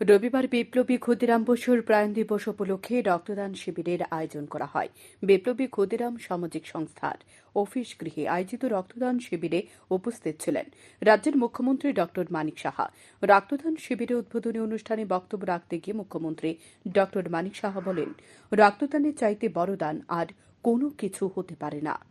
রবিবার বিপ্লবী ক্ষুদিরাম বসুর প্রাণ দিবস উপলক্ষে রক্তদান শিবিরের আয়োজন করা হয়। বিপ্লবী ক্ষুদিরাম সামাজিক সংস্থার অফিস গৃহে আয়োজিত রক্তদান শিবিরে উপস্থিত ছিলেন রাজ্যের মুখ্যমন্ত্রী ড. মানিক সাহা। রক্তদান শিবিরে উদ্বোধনী অনুষ্ঠানে বক্তব্য রাখতে গিয়ে মুখ্যমন্ত্রী ড. মানিক সাহা বলেন, রক্তদানের চাইতে বড় দান আর কোনো কিছু হতে পারে না।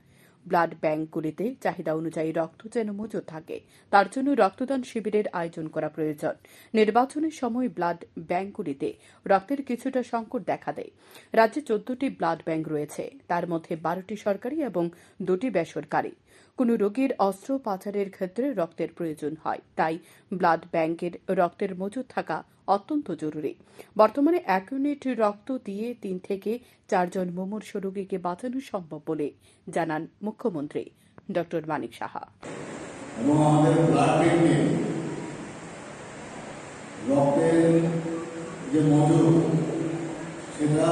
ব্লাড ব্যাংকগুলিতে চাহিদা অনুযায়ী রক্ত যেন মজুত থাকে। তার জন্য রক্তদান শিবিরের আয়োজন করা প্রয়োজন। নির্বাচনের সময় ব্লাড ব্যাংকগুলিতে রক্তের কিছুটা সংকট দেখা দেয়। রাজ্যে চোদ্দটি ব্লাড ব্যাংক রয়েছে। তার মধ্যে বারোটি সরকারি এবং দুটি বেসরকারি। কোনো রোগীর অস্ত্র পাচারের ক্ষেত্রে রক্তের প্রয়োজন হয়। তাই ব্লাড ব্যাংকের রক্তের মজুদ থাকা অত্যন্ত জরুরি। বর্তমানে এক ইউনিট রক্ত দিয়ে তিন থেকে চারজন মুমূর্ষ রোগীকে বাঁচানো সম্ভব বলে জানান মুখ্যমন্ত্রী ড মানিক সাহা। রক্তের যে মজুদ, সেটা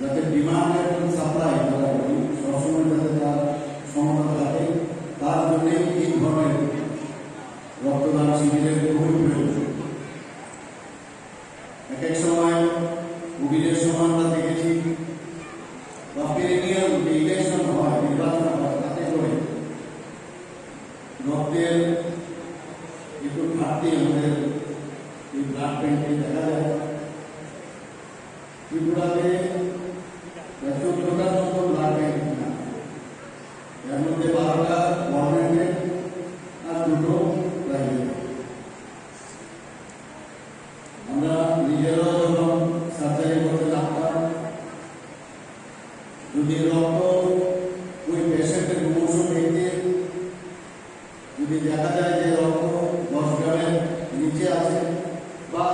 যাতে ডিমান্ড এবং সাপ্লাই সবসময় যাতে তার সমতা থাকে তার জন্যে এই ধরনের রক্তদান শিবিরের খুবই প্রয়োজন। এক এক সময় কোভিডের সময় আমরা দেখেছি। বা পেরিনিয়াল যে ইলেকশন হয়, নির্বাচন হয়, তাতে করে রক্তের একটু ঘাটতি আমাদের এই ব্লাড ব্যাংকে দেখা যায়। ত্রিপুরাতে প্রায় চোদ্দটার মতো ব্লাড ব্যাংক না এর মধ্যে বারোটা গভর্নমেন্টের আর দুটো প্রাইভেট আমরা নিজেরাও যখন সার্জারি করতে লাগতাম ওই পেশেন্টের মুমূর্ষ ব্যক্তি যদি দেখা যায় যে রক্ত দশ গ্রামের নিচে আছে বা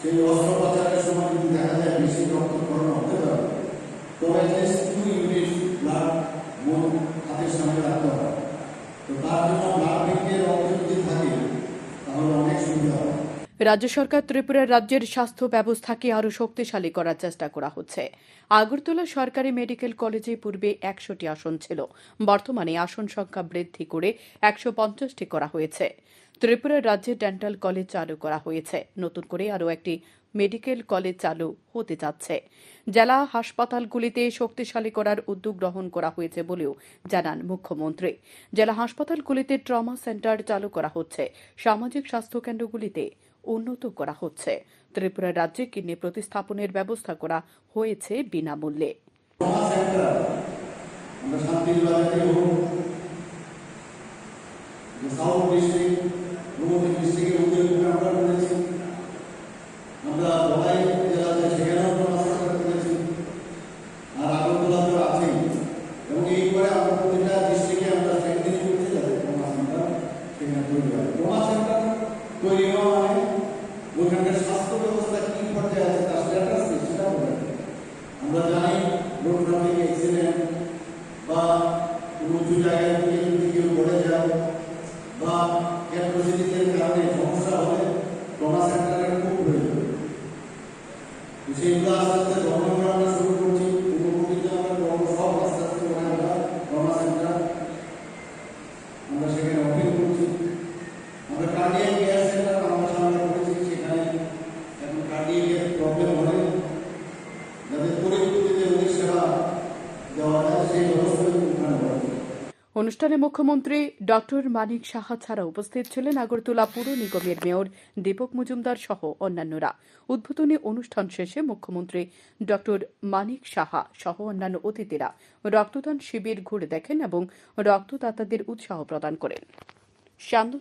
সেই অস্ত্রোপচারের সময় যদি দেখা যায় বেশি রক্তক্ষরণ হতে পারে, তবে অ্যাটলিস্ট ইউনিট ব্লাড মন হাতের সামনে রাখতে হবে তো তার জন্য ব্লাড ব্যাংকের রক্ত যদি থাকে তাহলে অনেক সুবিধা হবে রাজ্য সরকার ত্রিপুরার রাজ্যের স্বাস্থ্য ব্যবস্থাকে আরও শক্তিশালী করার চেষ্টা করা হচ্ছে। আগরতলা সরকারি মেডিকেল কলেজে পূর্বে একশোটি আসন ছিল। বর্তমানে আসন সংখ্যা বৃদ্ধি করে একশো পঞ্চাশটি করা হয়েছে। ত্রিপুরার রাজ্যে ডেন্টাল কলেজ চালু করা হয়েছে। নতুন করে আরও একটি মেডিকেল কলেজ চালু হতে যাচ্ছে। জেলা হাসপাতালগুলিতে শক্তিশালী করার উদ্যোগ গ্রহণ করা হয়েছে বলেও জানান মুখ্যমন্ত্রী। জেলা হাসপাতালগুলিতে ট্রমা সেন্টার চালু করা হচ্ছে। সামাজিক স্বাস্থ্য কেন্দ্রগুলিতে উন্নত করা হচ্ছে। ত্রিপুরা রাজ্যে কিডনি প্রতিস্থাপনের ব্যবস্থা করা হয়েছে বিনামূল্যে। সাউথ ডিস্ট্রিক্ট ডিস্ট্রিক্টের উদয়পুরে আমরা বলাই জেলাতে সেখানেও ট্রমা সেন্টার করেছি আর আগরতলা তো আছেই এবং এই করে আমরা প্রতিটা ডিস্ট্রিক্টে আমরা স্ট্রেংথেনিং করতে যাতে ট্রমা সেন্টার সেখানে তৈরি হয় ট্রমা সেন্টার তৈরি হওয়া মানে ওইখানকার স্বাস্থ্য ব্যবস্থা কি পর্যায়ে আছে তার স্ট্যাটাস কি সেটা বলে আমরা জানি রোড ট্রাফিক অ্যাক্সিডেন্ট বা উঁচু জায়গায় থেকে যদি কেউ পড়ে যায় বা ক্যাপাসিটির কারণে সমস্যা হলে ট্রমা সেন্টারের খুব প্রয়োজন তো সেইগুলো আস্তে আস্তে করা আমরা শুরু করছি আমরা সব আস্তে আস্তে আমরা ট্রমা সেন্টার আমরা সেখানে ওপেন করছি আমরা কার্ডিয়াক কেয়ার সেন্টার আমরা সামনে করেছি সেখানে এখন কার্ডিয়াকের প্রবলেম হলে যাদের পরিস্থিতিতে রোগীর সেবা দেওয়া যায় সেই ব্যবস্থা ওখানে করা যায়। অনুষ্ঠানে মুখ্যমন্ত্রী ডক্টর মানিক সাহা ছাড়া উপস্থিত ছিলেন আগরতলা পুর নিগমের মেয়র দীপক মজুমদার সহ অন্যান্যরা। উদ্বোধনী অনুষ্ঠান শেষে মুখ্যমন্ত্রী ডক্টর মানিক সাহা সহ অন্যান্য অতিথিরা রক্তদান শিবির ঘুরে দেখেন এবং রক্তদাতাদের উৎসাহ প্রদান করেন। শান্তন